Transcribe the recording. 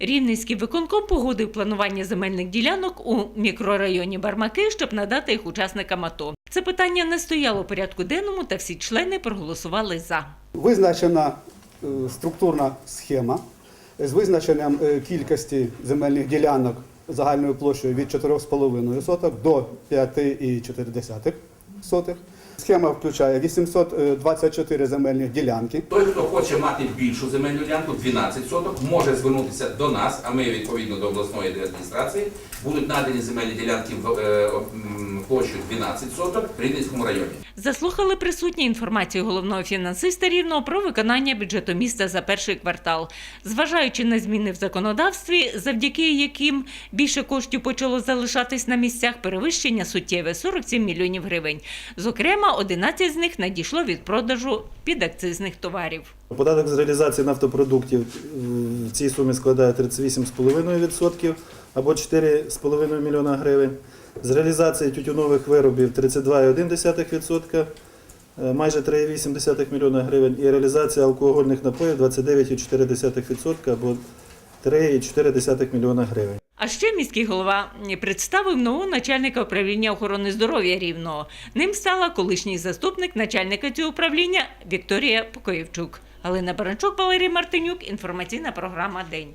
Рівненський виконком погодив планування земельних ділянок у мікрорайоні Бармаки, щоб надати їх учасникам АТО. Це питання не стояло у порядку денному, та всі члени проголосували за. Визначена е, структурна схема з визначенням е, кількості земельних ділянок загальною площею від 4,5 соток до 5,4 сотих. Схема включає 824 земельних ділянки. Той, хто хоче мати більшу земельну ділянку, 12 соток, може звернутися до нас, а ми відповідно до обласної адміністрації будуть надані земельні ділянки в е, площу 12 соток в Рівненському районі. Заслухали присутні інформацію головного фінансиста Рівного про виконання бюджету міста за перший квартал. Зважаючи на зміни в законодавстві, завдяки яким більше коштів почало залишатись на місцях, перевищення суттєве 47 мільйонів гривень. Зокрема, 11 з них надійшло від продажу підакцизних товарів. Податок з реалізації нафтопродуктів в цій сумі складає 38,5% або 4,5 мільйона гривень. З реалізації тютюнових виробів 32,1%, е, майже 3,8 мільйона гривень. І реалізація алкогольних напоїв 29,4% або 3,4 мільйона гривень. А ще міський голова представив нового начальника управління охорони здоров'я Рівного. Ним стала колишній заступник начальника цього управління Вікторія Покоївчук. Галина Баранчук, Валерій Мартинюк. Інформаційна програма День.